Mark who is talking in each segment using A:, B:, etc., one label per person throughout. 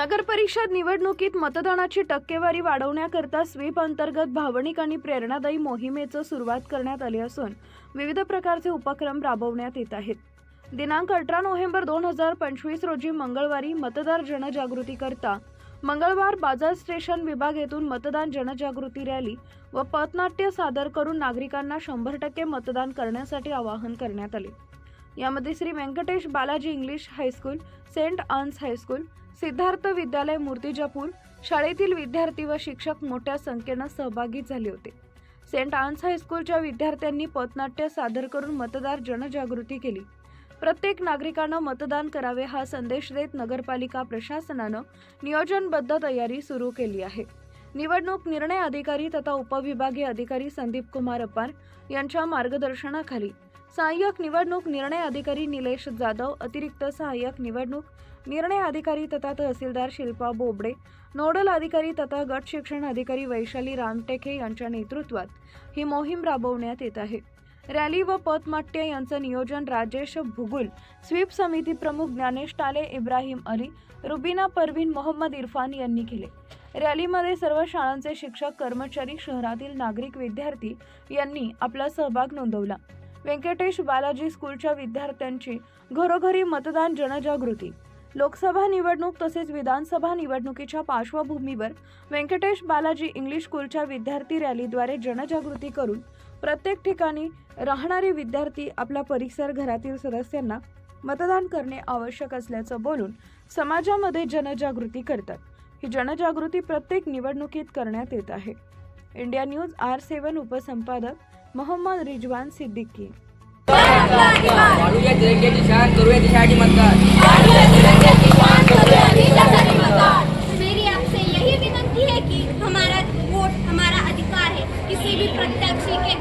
A: नगर परिषद निवडणुकीत मतदानाची टक्केवारी वाढवण्याकरता स्वीप अंतर्गत भावनिक आणि प्रेरणादायी मोहिमेचं सुरुवात करण्यात आली असून विविध प्रकारचे उपक्रम राबवण्यात येत आहेत. दिनांक अठरा नोव्हेंबर दोन हजार पंचवीस रोजी मंगळवारी मतदार जनजागृतीकरता मंगळवार बाजार स्टेशन विभाग येथून मतदान जनजागृती रॅली व पथनाट्य सादर करून नागरिकांना शंभर टक्के मतदान करण्यासाठी आवाहन करण्यात आले. यामध्ये Shri Venkatesh Balaji English high school saint Anne's high school Siddharth विद्यालय मूर्तिजापूर शाळेतील विद्यार्थी व शिक्षक मोठ्या संख्येनं सहभागी झाले होते. सेंट आन्स हायस्कूलच्या विद्यार्थ्यांनी पथनाट्य सादर करून मतदार जनजागृती केली. प्रत्येक नागरिकानं मतदान करावे हा संदेश देत नगरपालिका प्रशासनानं नियोजनबद्ध तयारी सुरू केली आहे. निवडणूक निर्णय अधिकारी तथा उपविभागीय अधिकारी संदीप कुमार अपार यांच्या मार्गदर्शनाखाली सहाय्यक निवडणूक निर्णय अधिकारी निलेश जाधव अतिरिक्त सहाय्यक निवडणूक निर्णय अधिकारी तथा तहसीलदार शिल्पा बोबडे नोडल अधिकारी तथा गट शिक्षण अधिकारी वैशाली रामटेके यांच्या नेतृत्वात ही मोहीम राबवण्यात येत आहे. रॅली व पथनाट्य यांचं नियोजन राजेश भुगुल स्वीप समिती प्रमुख ज्ञानेश टाले इब्राहिम अली रुबीना परवीन मोहम्मद इरफान यांनी केले. रॅलीमध्ये सर्व शाळांचे शिक्षक कर्मचारी शहरातील नागरिक विद्यार्थी यांनी आपला सहभाग नोंदवला. व्यंकटेश बालाजी स्कूलच्या विद्यार्थ्यांची घरोघरी मतदान जनजागृती. लोकसभा निवडणूक तसेच विधानसभा निवडणुकीच्या पार्श्वभूमीवर व्यंकटेश बालाजी इंग्लिश स्कूलच्या विद्यार्थी रॅलीद्वारे जनजागृती करून प्रत्येक ठिकाणी राहणारे विद्यार्थी आपला परिसर घरातील सदस्यांना मतदान करणे आवश्यक असल्याचं बोलून समाजामध्ये जनजागृती करतात. ही जनजागृती प्रत्येक निवडणुकीत करण्यात येत आहे. इंडिया न्यूज़ आर सेवन उपसंपादक मोहम्मद रिजवान सिद्दीकी।
B: मेरी आपसे यही विनती है कि हमारा वोट हमारा अधिकार है किसी भी प्रत्याशी के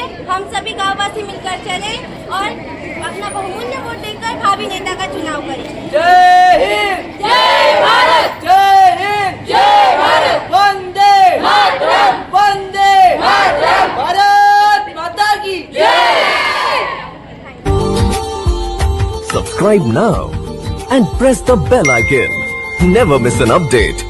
B: आइए हम सभी गांववासी मिलकर चले और अपना बहुमूल्य वोट देकर भावी नेता का चुनाव करें।
C: जय हिंद। जय भारत। जय हिंद। जय भारत। वंदे मातरम। वंदे मातरम। भारत माता की जय।
D: Subscribe now and press the bell icon. Never miss an update.